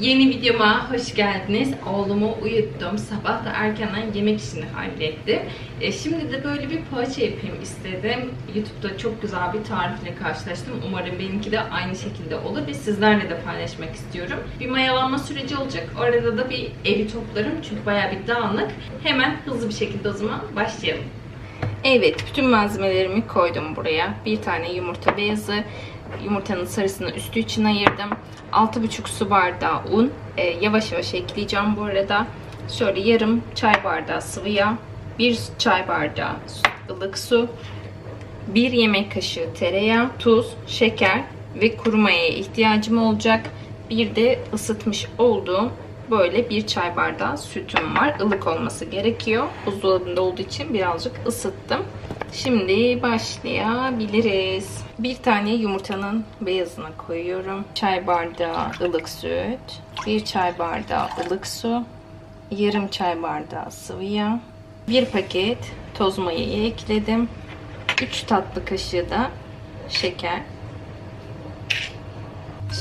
Yeni videoma hoş geldiniz. Oğlumu uyuttum. Sabah da erkenden yemek işini hallettim. E, şimdi de böyle bir poğaça yapayım istedim. YouTube'da çok güzel bir tarifle karşılaştım. Umarım benimki de aynı şekilde olur ve sizlerle de paylaşmak istiyorum. Bir mayalanma süreci olacak. Orada da bir evi toplarım çünkü bayağı bir dağınık. Hemen hızlı bir şekilde o zaman başlayalım. Evet, bütün malzemelerimi koydum buraya. Bir tane yumurta beyazı, yumurtanın sarısını üstü için ayırdım. 6,5 su bardağı un. Ee, yavaş yavaş ekleyeceğim bu arada. Şöyle yarım çay bardağı sıvı yağ, 1 çay bardağı ılık su, 1 yemek kaşığı tereyağı, tuz, şeker ve kuru mayaya ihtiyacım olacak. Bir de ısıtmış olduğum böyle bir çay bardağı sütüm var. Ilık olması gerekiyor. Buzdolabında olduğu için birazcık ısıttım. Şimdi başlayabiliriz. Bir tane yumurtanın beyazını koyuyorum. Çay bardağı ılık süt. Bir çay bardağı ılık su. Yarım çay bardağı sıvı yağ. Bir paket toz mayayı ekledim. 3 tatlı kaşığı da şeker.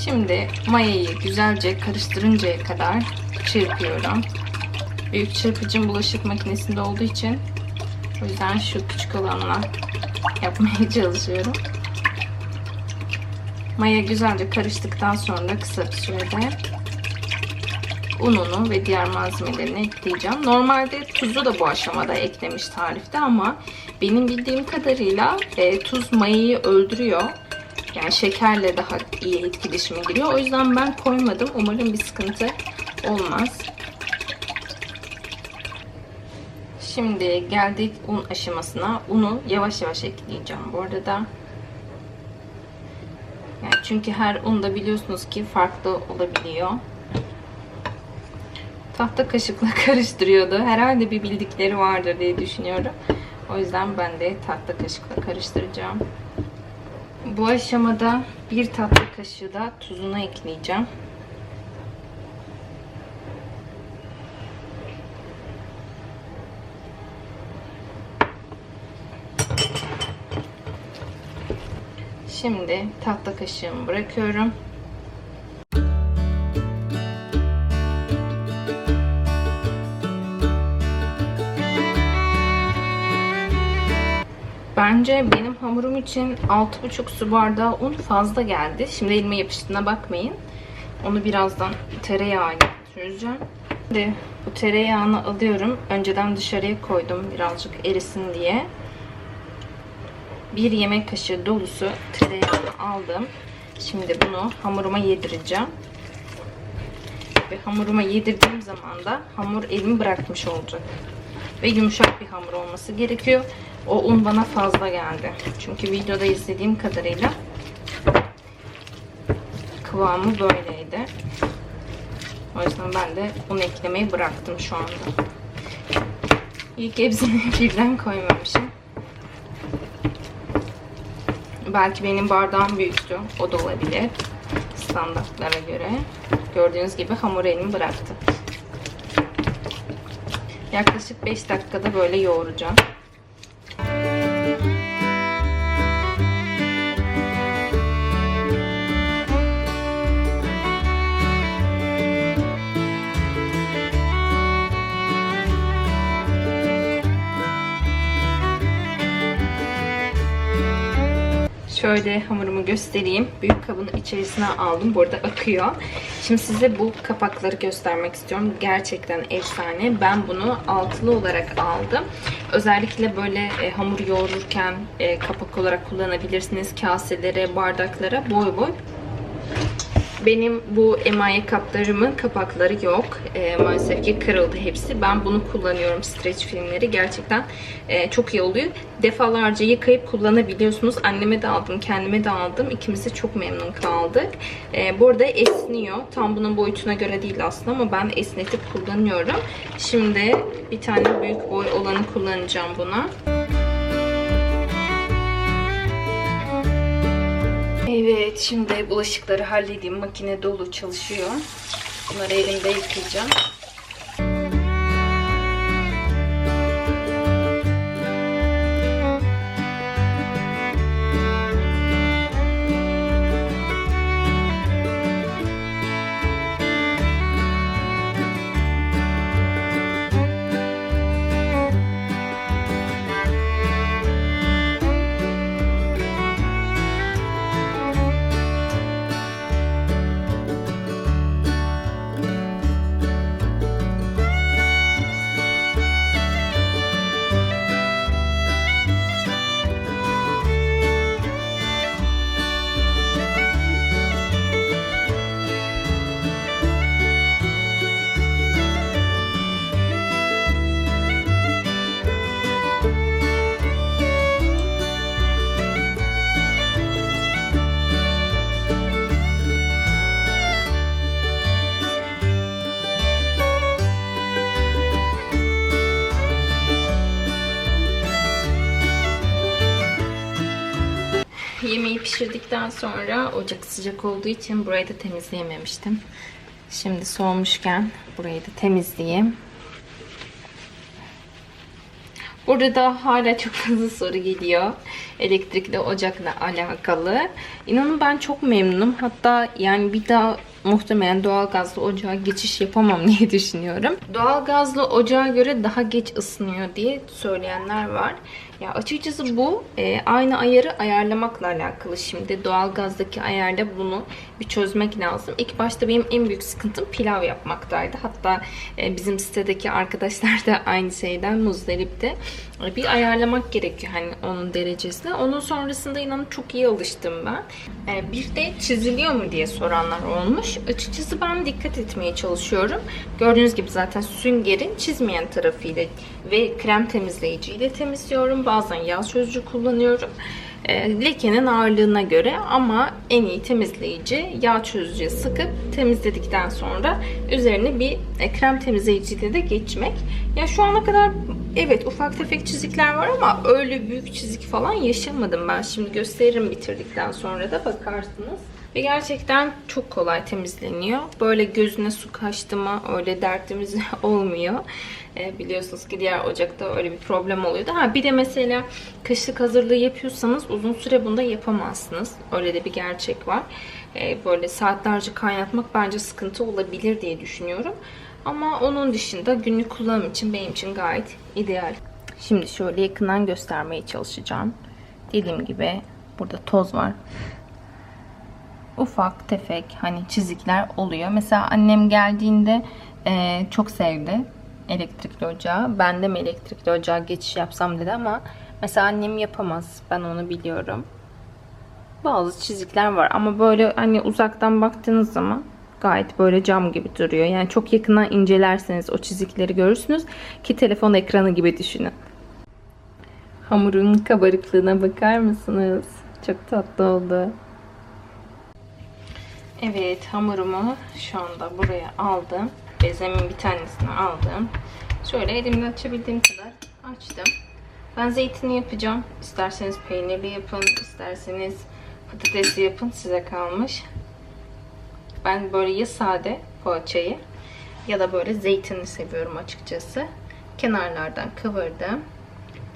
Şimdi mayayı güzelce karıştırıncaya kadar çırpıyorum. Büyük çırpıcım bulaşık makinesinde olduğu için o yüzden şu küçük olanla yapmaya çalışıyorum. Maya güzelce karıştıktan sonra kısa bir sürede ununu ve diğer malzemelerini ekleyeceğim. Normalde tuzu da bu aşamada eklemiş tarifte ama benim bildiğim kadarıyla e, tuz mayayı öldürüyor. Yani şekerle daha iyi etkileşime giriyor. O yüzden ben koymadım. Umarım bir sıkıntı olmaz. Şimdi geldik un aşamasına. Unu yavaş yavaş ekleyeceğim bu arada. Yani çünkü her unda biliyorsunuz ki farklı olabiliyor. Tahta kaşıkla karıştırıyordu. Herhalde bir bildikleri vardır diye düşünüyorum. O yüzden ben de tahta kaşıkla karıştıracağım. Bu aşamada bir tatlı kaşığı da tuzunu ekleyeceğim. Şimdi tatlı kaşığımı bırakıyorum. Bence benim hamurum için 6,5 su bardağı un fazla geldi. Şimdi elime yapıştığına bakmayın. Onu birazdan tereyağıyla süreceğim. Şimdi bu tereyağını alıyorum. Önceden dışarıya koydum birazcık erisin diye. Bir yemek kaşığı dolusu tereyağını aldım. Şimdi bunu hamuruma yedireceğim. Ve hamuruma yedirdiğim zaman da hamur elimi bırakmış olacak. Ve yumuşak bir hamur olması gerekiyor. O un bana fazla geldi. Çünkü videoda izlediğim kadarıyla kıvamı böyleydi. O yüzden ben de un eklemeyi bıraktım şu anda. İlk hepsini birden koymamışım. Belki benim bardağım büyüktü. O da olabilir. Standartlara göre. Gördüğünüz gibi hamur elimi bıraktı. Yaklaşık 5 dakikada böyle yoğuracağım. Şöyle hamurumu göstereyim. Büyük kabın içerisine aldım. Burada akıyor. Şimdi size bu kapakları göstermek istiyorum. Gerçekten efsane. Ben bunu altılı olarak aldım. Özellikle böyle e, hamur yoğururken e, kapak olarak kullanabilirsiniz. Kaselere, bardaklara boy boy benim bu emaye kaplarımın kapakları yok. E, maalesef ki kırıldı hepsi. Ben bunu kullanıyorum streç filmleri. Gerçekten e, çok iyi oluyor. Defalarca yıkayıp kullanabiliyorsunuz. Anneme de aldım, kendime de aldım. İkimiz de çok memnun kaldık. E, bu arada esniyor. Tam bunun boyutuna göre değil aslında ama ben esnetip kullanıyorum. Şimdi bir tane büyük boy olanı kullanacağım buna. Evet, şimdi bulaşıkları halledeyim. Makine dolu çalışıyor. Bunları elimde yıkayacağım. Pişirdikten sonra ocak sıcak olduğu için burayı da temizleyememiştim. Şimdi soğumuşken burayı da temizleyeyim. Burada da hala çok fazla soru geliyor. Elektrikli ocakla alakalı. İnanın ben çok memnunum. Hatta yani bir daha muhtemelen doğalgazlı ocağa geçiş yapamam diye düşünüyorum. Doğalgazlı ocağa göre daha geç ısınıyor diye söyleyenler var. Ya açıkçası bu e, aynı ayarı ayarlamakla alakalı. Şimdi doğalgazdaki ayarla bunu bir çözmek lazım. İlk başta benim en büyük sıkıntım pilav yapmaktaydı. Hatta e, bizim sitedeki arkadaşlar da aynı şeyden muzdaripti. E, bir ayarlamak gerekiyor hani onun derecesini. Onun sonrasında inanın çok iyi alıştım ben. E, bir de çiziliyor mu diye soranlar olmuş. Açıkçası ben dikkat etmeye çalışıyorum. Gördüğünüz gibi zaten süngerin çizmeyen tarafıyla ve krem temizleyiciyle temizliyorum. Bazen yağ çözücü kullanıyorum. E, lekenin ağırlığına göre ama en iyi temizleyici yağ çözücüye sıkıp temizledikten sonra üzerine bir e, krem temizleyiciyle de geçmek. Ya şu ana kadar evet ufak tefek çizikler var ama öyle büyük çizik falan yaşamadım ben. Şimdi gösteririm bitirdikten sonra da bakarsınız. Ve gerçekten çok kolay temizleniyor. Böyle gözüne su kaçtı mı öyle dertimiz olmuyor. E, biliyorsunuz ki diğer ocakta öyle bir problem oluyordu. Ha bir de mesela kışlık hazırlığı yapıyorsanız uzun süre bunda yapamazsınız. Öyle de bir gerçek var. E, böyle saatlerce kaynatmak bence sıkıntı olabilir diye düşünüyorum. Ama onun dışında günlük kullanım için benim için gayet ideal. Şimdi şöyle yakından göstermeye çalışacağım. Dediğim gibi burada toz var ufak tefek hani çizikler oluyor. Mesela annem geldiğinde e, çok sevdi elektrikli ocağı. Ben de mi elektrikli ocağa geçiş yapsam dedi ama mesela annem yapamaz. Ben onu biliyorum. Bazı çizikler var ama böyle hani uzaktan baktığınız zaman gayet böyle cam gibi duruyor. Yani çok yakından incelerseniz o çizikleri görürsünüz ki telefon ekranı gibi düşünün. Hamurun kabarıklığına bakar mısınız? Çok tatlı oldu. Evet hamurumu şu anda buraya aldım. Bezemin bir tanesini aldım. Şöyle elimle açabildiğim kadar açtım. Ben zeytini yapacağım. İsterseniz peynirli yapın, isterseniz patatesli yapın. Size kalmış. Ben böyle ya sade poğaçayı ya da böyle zeytinli seviyorum açıkçası. Kenarlardan kıvırdım.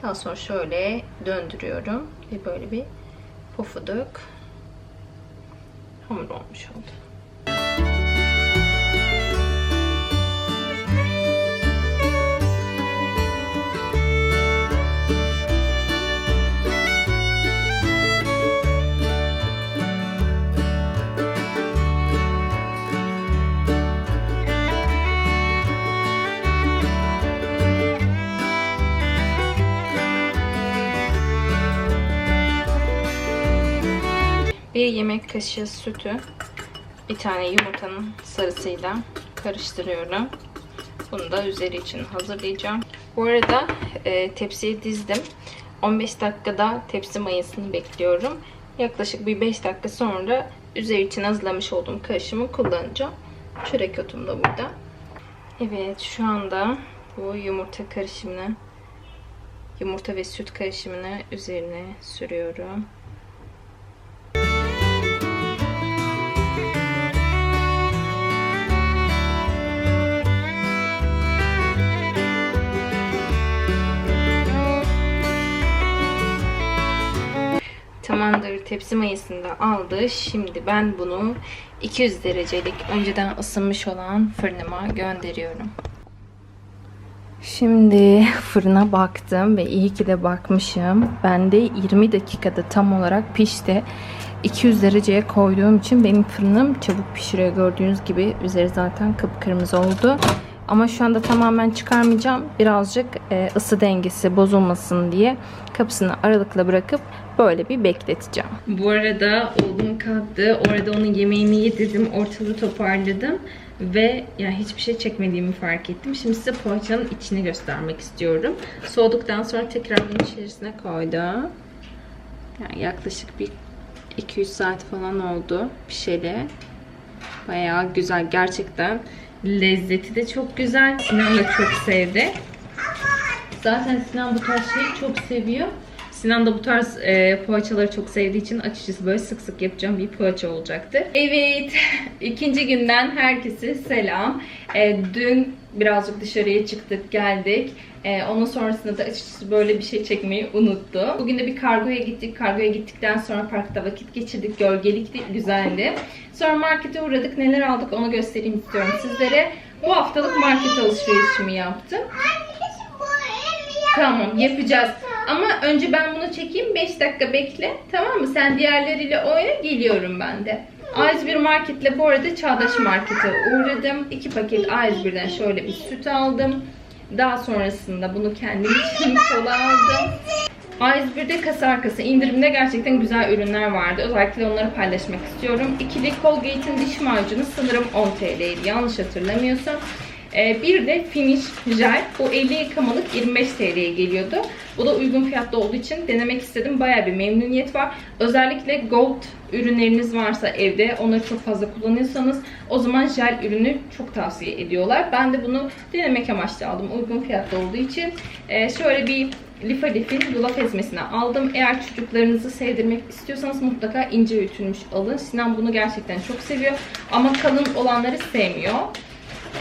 Daha sonra şöyle döndürüyorum. Ve böyle bir pofuduk hamur olmuş oldu. Bir yemek kaşığı sütü bir tane yumurtanın sarısıyla karıştırıyorum. Bunu da üzeri için hazırlayacağım. Bu arada e, tepsiye dizdim. 15 dakikada tepsi mayasını bekliyorum. Yaklaşık bir 5 dakika sonra üzeri için hazırlamış olduğum karışımı kullanacağım. Çörek otum da burada. Evet şu anda bu yumurta karışımını yumurta ve süt karışımını üzerine sürüyorum. Tepsi mayasını da aldı. Şimdi ben bunu 200 derecelik önceden ısınmış olan fırınıma gönderiyorum. Şimdi fırına baktım ve iyi ki de bakmışım. Ben de 20 dakikada tam olarak pişti. 200 dereceye koyduğum için benim fırınım çabuk pişiriyor. Gördüğünüz gibi üzeri zaten kıpkırmızı oldu. Ama şu anda tamamen çıkarmayacağım. Birazcık e, ısı dengesi bozulmasın diye kapısını aralıkla bırakıp böyle bir bekleteceğim. Bu arada oğlum kalktı. Orada onun yemeğini yedirdim. Ortalığı toparladım. Ve yani hiçbir şey çekmediğimi fark ettim. Şimdi size poğaçanın içini göstermek istiyorum. Soğuduktan sonra tekrar bunun içerisine koydum. Yani yaklaşık bir 200 saat falan oldu pişeli. Bayağı güzel gerçekten. Lezzeti de çok güzel. Sinan da çok sevdi. Zaten Sinan bu tarz şeyi çok seviyor. Sinan da bu tarz e, poğaçaları çok sevdiği için açıkçası böyle sık sık yapacağım bir poğaça olacaktı. Evet, ikinci günden herkese selam. E, dün birazcık dışarıya çıktık, geldik. E, onun sonrasında da açıkçası böyle bir şey çekmeyi unuttu. Bugün de bir kargoya gittik. Kargoya gittikten sonra parkta vakit geçirdik. Gölgelikti, güzeldi. Sonra markete uğradık. Neler aldık onu göstereyim istiyorum sizlere. Bu haftalık market alışverişimi yaptım. Tamam yapacağız. Ama önce ben bunu çekeyim 5 dakika bekle. Tamam mı? Sen diğerleriyle oyna geliyorum ben de. A101 Market'le bu arada Çağdaş Market'e uğradım. 2 paket A101'den şöyle bir süt aldım. Daha sonrasında bunu kendim için kola aldım. A101'de kasa arkası indirimde gerçekten güzel ürünler vardı. Özellikle onları paylaşmak istiyorum. İkili Colgate'in diş macunu sanırım 10 TL'ydi yanlış hatırlamıyorsam. Ee, bir de Finish Jel. Bu 50 yıkamalık 25 TL'ye geliyordu. Bu da uygun fiyatlı olduğu için denemek istedim. Baya bir memnuniyet var. Özellikle Gold ürünleriniz varsa evde onları çok fazla kullanıyorsanız o zaman jel ürünü çok tavsiye ediyorlar. Ben de bunu denemek amaçlı aldım. Uygun fiyatlı olduğu için. Ee, şöyle bir Lifa Lif'in yulaf ezmesini aldım. Eğer çocuklarınızı sevdirmek istiyorsanız mutlaka ince ütülmüş alın. Sinan bunu gerçekten çok seviyor. Ama kalın olanları sevmiyor.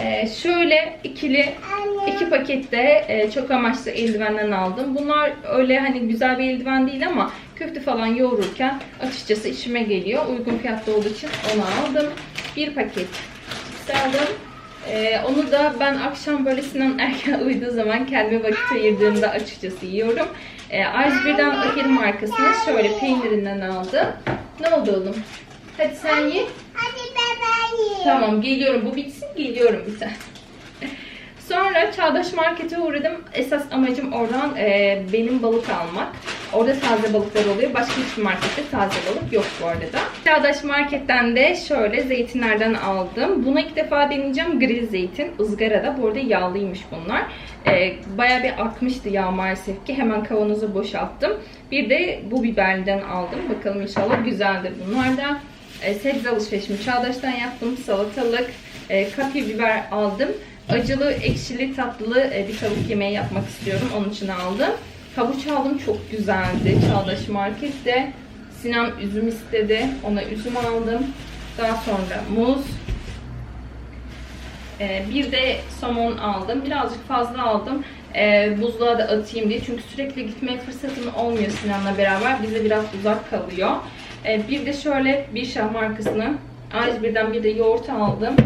Ee, şöyle ikili iki pakette e, çok amaçlı eldivenden aldım. Bunlar öyle hani güzel bir eldiven değil ama köfte falan yoğururken açıkçası işime geliyor. Uygun fiyatlı olduğu için onu aldım. Bir paket aldım. Ee, onu da ben akşam böyle Sinan erken uyuduğu zaman kendime vakit ayırdığımda açıkçası yiyorum. Ee, A101'den Ahir markasını şöyle peynirinden aldım. Ne oldu oğlum? Hadi sen ye. Hadi baba ye. Tamam geliyorum. Bu bitsin geliyorum bir tane. Sonra Çağdaş Market'e uğradım. Esas amacım oradan e, benim balık almak. Orada taze balıklar oluyor. Başka hiçbir markette taze balık yok bu arada. Çağdaş Market'ten de şöyle zeytinlerden aldım. Bunu ilk defa deneyeceğim. Grill zeytin. ızgarada. Bu arada yağlıymış bunlar. E, Baya bir akmıştı yağ maalesef ki. Hemen kavanoza boşalttım. Bir de bu biberden aldım. Bakalım inşallah güzeldir bunlar da. E, sebze alışverişimi Çağdaş'tan yaptım. Salatalık, e, kapya biber aldım. Acılı, ekşili, tatlı e, bir tavuk yemeği yapmak istiyorum. Onun için aldım. Havuç aldım. Çok güzeldi. Çağdaş Market'te. Sinan üzüm istedi. Ona üzüm aldım. Daha sonra muz. E, bir de somon aldım. Birazcık fazla aldım. E, buzluğa da atayım diye. Çünkü sürekli gitmeye fırsatım olmuyor Sinan'la beraber. Bize biraz uzak kalıyor. E, bir de şöyle bir şah markasını A101'den bir de yoğurt aldım.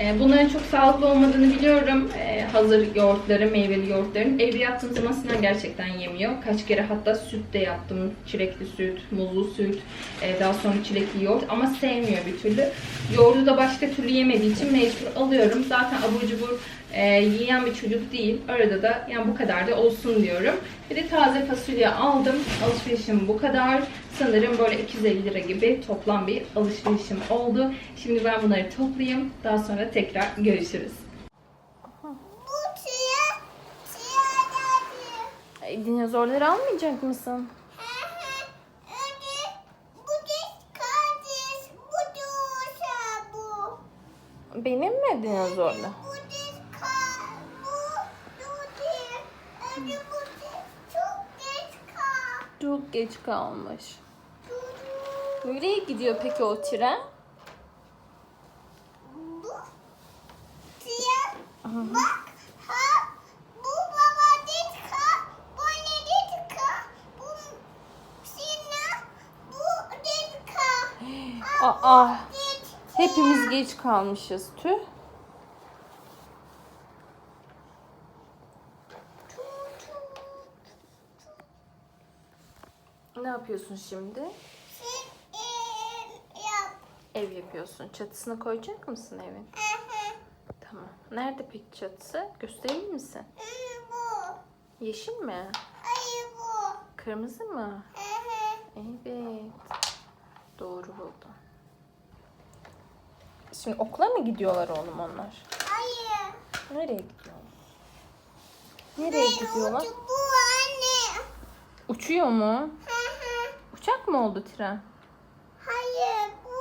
E, bunların çok sağlıklı olmadığını biliyorum. E, hazır yoğurtları, meyveli yoğurtların. Evde yaptığım zaman Sinan gerçekten yemiyor. Kaç kere hatta süt de yaptım. Çilekli süt, muzlu süt, e, daha sonra çilekli yoğurt ama sevmiyor bir türlü. Yoğurdu da başka türlü yemediği için mecbur alıyorum. Zaten abur cubur e, yiyen bir çocuk değil. Arada da yani bu kadar da olsun diyorum. Bir de taze fasulye aldım. Alışverişim bu kadar. Sanırım böyle 250 lira gibi toplam bir alışverişim oldu. Şimdi ben bunları toplayayım. Daha sonra tekrar görüşürüz. Bu derdi. dinozorları almayacak mısın? Önce bu diş kardeş, bu duşa bu. Benim mi dinozorlu? Bu diş ka, bu bu diş. Bu diş çok geç ka. Çok geç kalmış. Nereye gidiyor peki o tren? bu siyah. Bak ha, bu baba diş ka, bu ne diş ka, bu sina, bu diş ka. Aa, hepimiz geç kalmışız. Tüh. Ne yapıyorsun şimdi? Ev yapıyorsun. Çatısını koyacak mısın evin? Tamam. Nerede peki çatısı? Gösterir misin? Bu. Yeşil mi? Hayır bu. Kırmızı mı? Evet. Doğru buldum. Şimdi okula mı gidiyorlar oğlum onlar? Hayır. Nereye gidiyorlar? Nereye gidiyorlar? ucu bu anne. Uçuyor mu? Hı. Uçak mı oldu tren? Hayır bu.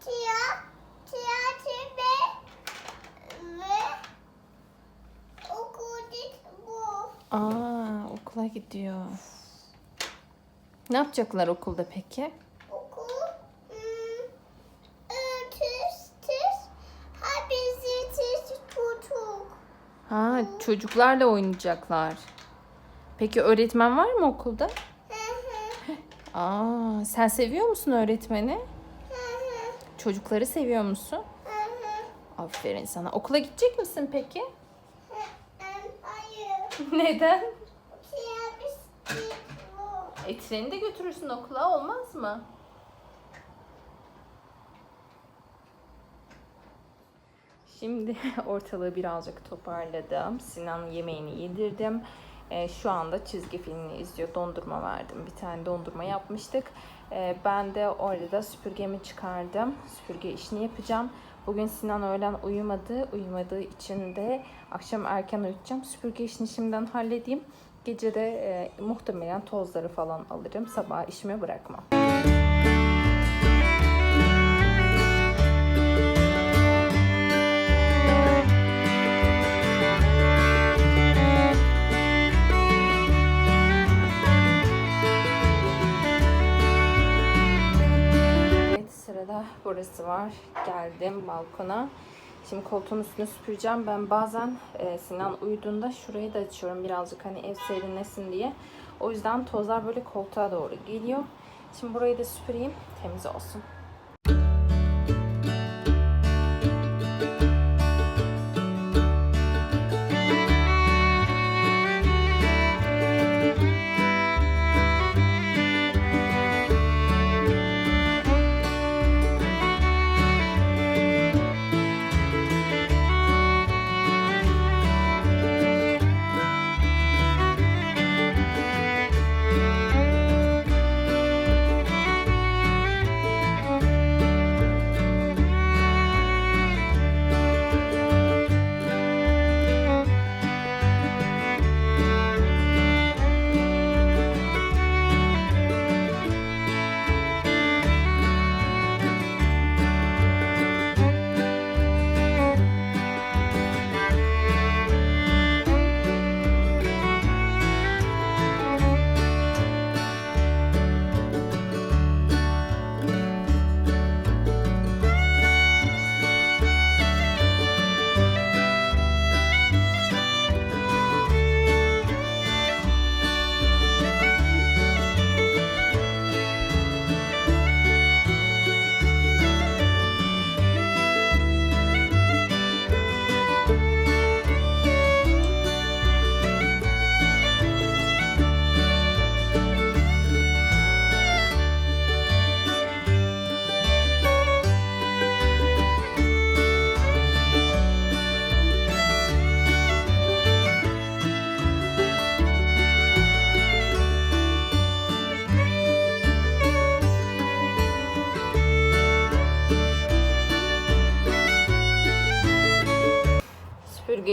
Tiyat, tiyatro ve ve okul bu. Aa, okula gidiyor. Ne yapacaklar okulda peki? Okul. Hmm, ötesiz. Hapisiz çocuk. Ha, çocuklarla oynayacaklar. Peki öğretmen var mı okulda? Aa, sen seviyor musun öğretmeni? Çocukları seviyor musun? Aferin sana. Okula gidecek misin peki? Hayır. Neden? E treni de götürürsün okula olmaz mı? Şimdi ortalığı birazcık toparladım. Sinan yemeğini yedirdim. E, şu anda çizgi filmini izliyor. Dondurma verdim. Bir tane dondurma yapmıştık. E, ben de orada süpürgemi çıkardım. Süpürge işini yapacağım. Bugün Sinan öğlen uyumadı. Uyumadığı için de akşam erken uyutacağım. Süpürge işini şimdiden halledeyim. Gece de e, muhtemelen tozları falan alırım. Sabah işime bırakmam. Sırada burası var. Geldim balkona. Şimdi koltuğun üstünü süpüreceğim. Ben bazen e, Sinan uyuduğunda şurayı da açıyorum birazcık hani ev serinlesin diye. O yüzden tozlar böyle koltuğa doğru geliyor. Şimdi burayı da süpüreyim temiz olsun.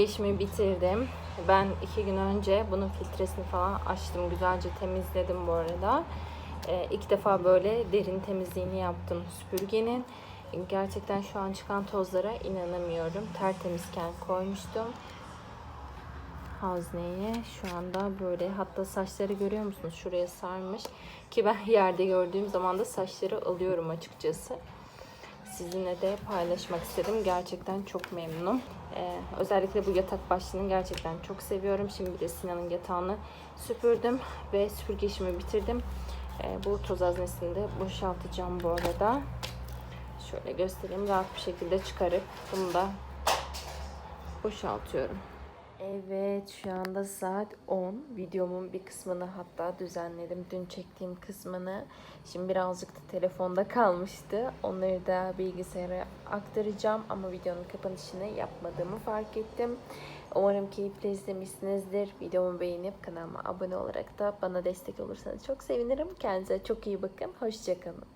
İşimi bitirdim. Ben iki gün önce bunun filtresini falan açtım. Güzelce temizledim bu arada. Ee, ilk defa böyle derin temizliğini yaptım süpürgenin. Gerçekten şu an çıkan tozlara inanamıyorum. Tertemizken koymuştum. Hazneye şu anda böyle hatta saçları görüyor musunuz? Şuraya sarmış. Ki ben yerde gördüğüm zaman da saçları alıyorum açıkçası sizinle de paylaşmak istedim. Gerçekten çok memnunum. Ee, özellikle bu yatak başlığını gerçekten çok seviyorum. Şimdi bir de Sinan'ın yatağını süpürdüm ve süpürge işimi bitirdim. Ee, bu toz haznesini de boşaltacağım bu arada. Şöyle göstereyim. Rahat bir şekilde çıkarıp bunu da boşaltıyorum. Evet şu anda saat 10. Videomun bir kısmını hatta düzenledim. Dün çektiğim kısmını. Şimdi birazcık da telefonda kalmıştı. Onları da bilgisayara aktaracağım. Ama videonun kapanışını yapmadığımı fark ettim. Umarım keyifle izlemişsinizdir. Videomu beğenip kanalıma abone olarak da bana destek olursanız çok sevinirim. Kendinize çok iyi bakın. Hoşçakalın.